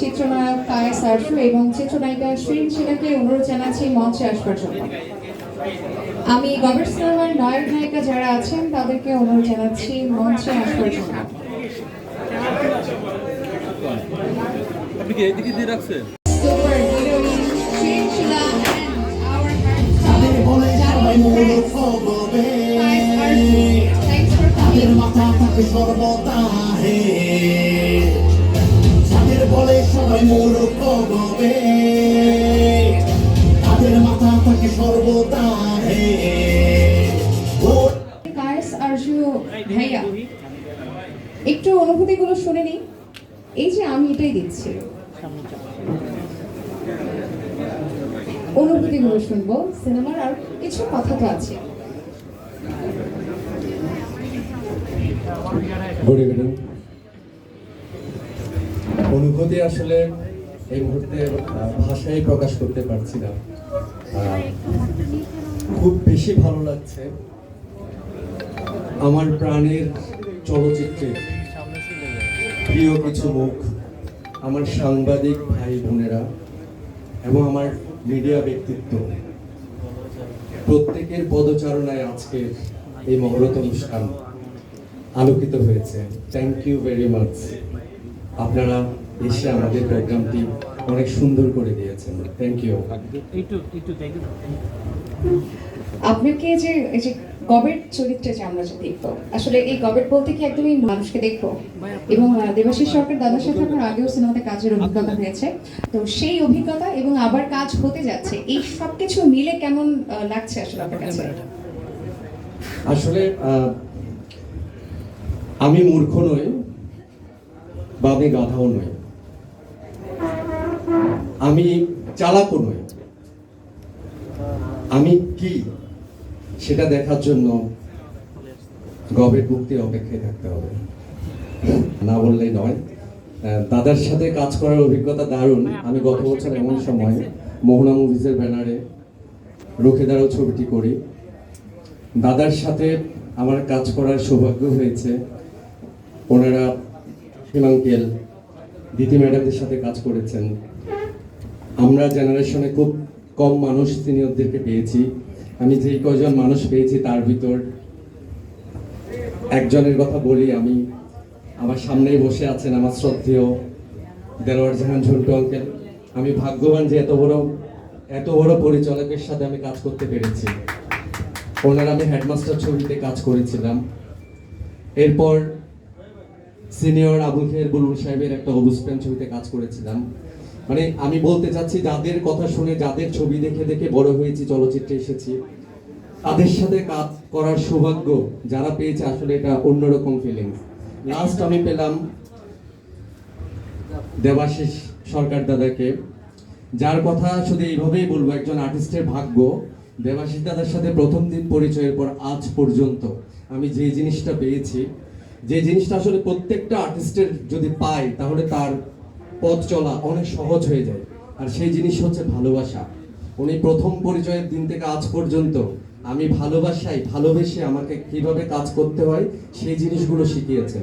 চিত্রনায়ক কায়েস আরশু এবং চিত্রনায়িকা শ্রীন শিলাকে অনুরোধ জানাচ্ছি মঞ্চে আসবার জন্য। আমি সিনেমার নায়ক নায়িকা যারা আছেন তাদেরকে অনুরোধ জানাচ্ছি মঞ্চে আসবার জন্য। আপনি কি দিয়ে রাখছেন? মাথা থাকে সর্বদা হে তাদের বলে সবাই মূল খবরে তাদের মাথা থাকে সর্বদা ভাইয়া একটু অনুভূতিগুলো শুনে নিই। এই যে আমি এটাই দিচ্ছি। অনুভূতিগুলো শুনব। সিনেমার আর কিছু কথা তো আছে। গুড ইভিনিং অনুভূতি আসলে এই মুহূর্তে ভাষায় প্রকাশ করতে পারছি না। খুব বেশি ভালো লাগছে আমার প্রাণের চলচ্চিত্রে। প্রিয় কিছু মুখ, আমার সাংবাদিক ভাই বোনেরা এবং আমার মিডিয়া ব্যক্তিত্ব। প্রত্যেকের পদচারণায় আজকে এই মহরত অনুষ্ঠান আলোকিত হয়েছে। থ্যাংক ইউ ভেরি মাচ আপনারা এসে আমাদের প্রোগ্রামটি অনেক সুন্দর করে দিয়েছেন। থ্যাংক ইউ একটু একটু দেখুন। আপনাকে যে এই যে গবেট চরিত্রে যে আমরা যে দেখব আসলে এই গবেট বলতে কি একদমই মানুষকে দেখব? এবং দেবাশিস সরকার দাদার সাথে আপনার আগেও সিনেমাতে কাজের অভিজ্ঞতা হয়েছে। তো সেই অভিজ্ঞতা এবং আবার কাজ হতে যাচ্ছে এই সব কিছু মিলে কেমন আহ, লাগছে আসলে আপনার কাছে? আসলে আহ, আমি মূর্খ নই বা আমি গাধাও নই আমি চালাকও নই। আমি কি সেটা দেখার জন্য গবের মুক্তির অপেক্ষায় থাকতে হবে। না বললেই নয়। দাদার সাথে কাজ করার অভিজ্ঞতা দারুণ। আমি গত বছর এমন সময় মোহনা মুভিজের ব্যানারে রুখে দাঁড়াও ছবিটি করি। দাদার সাথে আমার কাজ করার সৌভাগ্য হয়েছে। ওনারা হিমাঙ্কেল দিদি ম্যাডামদের সাথে কাজ করেছেন। আমরা জেনারেশনে খুব কম মানুষ সিনিয়রদেরকে পেয়েছি। আমি যে কয়জন মানুষ পেয়েছি তার ভিতর একজনের কথা বলি আমি। আমার সামনেই বসে আছেন আমার শ্রদ্ধেয় দেলোয়ার জাহান ঝন্টু আঙ্কেল আমি ভাগ্যবান যে এত বড় এত বড় পরিচালকের সাথে আমি কাজ করতে পেরেছি। ওনার আমি হেডমাস্টার ছবিতে কাজ করেছিলাম। এরপর সিনিয়র আবুল খের বুলবুল সাহেবের একটা অবস্থান ছবিতে কাজ করেছিলাম। মানে আমি বলতে চাচ্ছি, যাদের কথা শুনে, যাদের ছবি দেখে দেখে বড় হয়েছি, চলচ্চিত্রে এসেছি, তাদের সাথে কাজ করার সৌভাগ্য যারা পেয়েছে, আসলে এটা অন্যরকম ফিলিংস লাস্ট আমি পেলাম দেবাশিস সরকার দাদাকে। যার কথা শুধু এইভাবেই বলব, একজন আর্টিস্টের ভাগ্য। দেবাশিস দাদার সাথে প্রথম দিন পরিচয়ের পর আজ পর্যন্ত আমি যে জিনিসটা পেয়েছি যে জিনিসটা আসলে প্রত্যেকটা আর্টিস্টের যদি পায়, তাহলে তার পথ চলা অনেক সহজ হয়ে যায়। আর সেই জিনিস হচ্ছে ভালোবাসা। উনি প্রথম পরিচয়ের দিন থেকে আজ পর্যন্ত আমি ভালোবাসাই ভালোবেসে আমাকে কীভাবে কাজ করতে হয়, সেই জিনিসগুলো শিখিয়েছেন।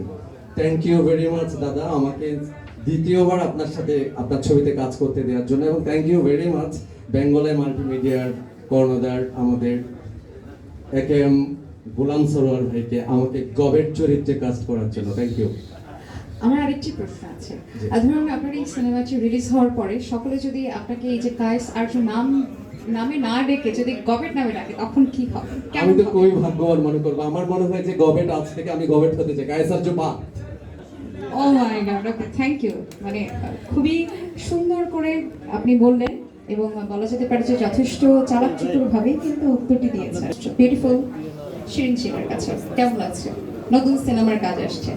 থ্যাংক ইউ ভেরি মাচ দাদা, আমাকে দ্বিতীয়বার আপনার সাথে আপনার ছবিতে কাজ করতে দেওয়ার জন্য। এবং থ্যাংক ইউ ভেরি মাচ বেঙ্গলে মাল্টিমিডিয়ার কর্ণদার আমাদের একে গোলাম সরোয়ার ভাইকে আমাকে গবেট চরিত্রে কাজ করার জন্য। থ্যাংক ইউ আমার আরেকটি প্রশ্ন আছে। ধরুন আপনার এই সিনেমাটি রিলিজ হওয়ার পরে সকলে যদি আপনাকে এই যে কায়েস আরজু নাম নামে না ডেকে যদি গবেট নামে ডাকে তখন কি হবে? আমি তো? খুবই ভাগ্যবান মনে করব। আমার মনে হয় যে গবেট আজ থেকে আমি গবেট হতে চাই। কায়সার জো বা ও my god okay thank you মানে খুবই সুন্দর করে আপনি বললেন এবং বলা যেতে পারে যে যথেষ্ট চালাক ভাবেই কিন্তু উত্তরটি দিয়েছেন। বিউটিফুল শিরিন কাছে। কেমন লাগছে? নতুন সিনেমার কাজ আসছে।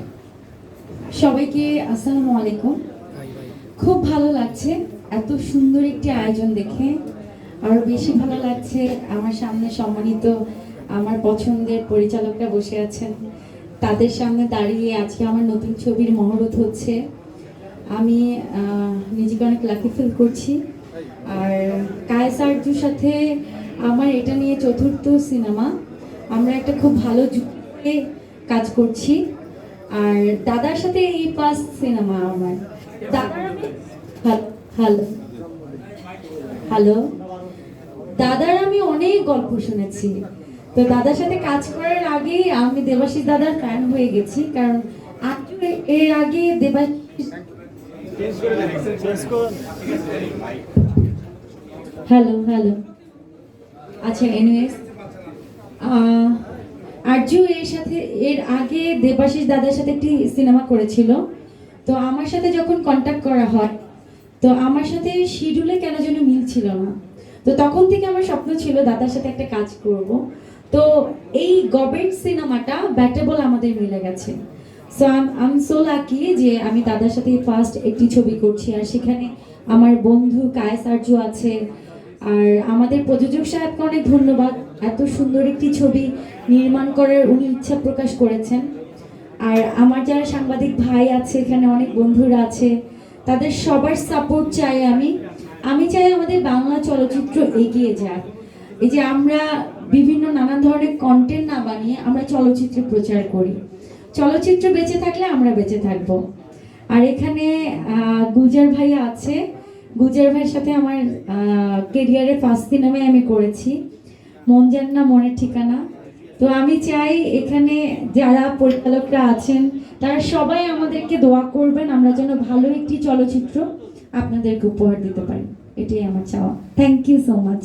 সবাইকে আসসালামু আলাইকুম। খুব ভালো লাগছে এত সুন্দর একটি আয়োজন দেখে। আরও বেশি ভালো লাগছে আমার সামনে সম্মানিত আমার পছন্দের পরিচালকরা বসে আছেন। তাদের সামনে দাঁড়িয়ে আজকে আমার নতুন ছবির মহরত হচ্ছে। আমি নিজেকে অনেক লাকি ফিল করছি। আর কায়েস আরজুর সাথে আমার এটা নিয়ে চতুর্থ সিনেমা। আমরা একটা খুব ভালো যুগে কাজ করছি। আর দাদার সাথে এই ফার্স্ট সিনেমা আমার। হ্যালো হ্যালো দাদার আমি অনেক গল্প শুনেছি। তো দাদার সাথে কাজ করার আগেই আমি দেবাশিস দাদার ফ্যান হয়ে গেছি। কারণ এর আগে দেবাশিস হ্যালো হ্যালো। আচ্ছা এনিওয়েজ আরজু এর সাথে, এর আগে দেবাশিস দাদার সাথে একটি সিনেমা করেছিল। তো আমার সাথে যখন কন্ট্যাক্ট করা হয়, তো আমার সাথে শিডিউলে কেন যেন মিল ছিল না। তো তখন থেকে আমার স্বপ্ন ছিল দাদার সাথে একটা কাজ করব। তো এই গবেট সিনেমাটা ব্যাটেবল আমাদের মিলে গেছে। সো আম সো লাকি যে আমি দাদার সাথে ফার্স্ট একটি ছবি করছি। আর সেখানে আমার বন্ধু কায়েস আরজু আছে। আর আমাদের প্রযোজক সাহেবকে অনেক ধন্যবাদ। এত সুন্দর একটি ছবি নির্মাণ করার উনি ইচ্ছা প্রকাশ করেছেন। আর আমার যারা সাংবাদিক ভাই আছে, এখানে অনেক বন্ধুরা আছে, তাদের সবার সাপোর্ট চাই আমি। আমি চাই আমাদের বাংলা চলচ্চিত্র এগিয়ে যাক। এই যে আমরা বিভিন্ন নানান ধরনের কন্টেন্ট না বানিয়ে আমরা চলচ্চিত্র প্রচার করি। চলচ্চিত্র বেঁচে থাকলে আমরা বেঁচে থাকব। আর এখানে গুজার ভাই আছে। গুজার ভাইয়ের সাথে আমার কেরিয়ারের ফার্স্ট সিনেমায় আমি করেছি। মন যান না মনের ঠিকানা। তো আমি চাই এখানে যারা পরিচালকরা আছেন, তারা সবাই আমাদেরকে দোয়া করবেন, আমরা যেন ভালো একটি চলচ্চিত্র আপনাদেরকে উপহার দিতে পারি। এটাই আমার চাওয়া। Thank you so much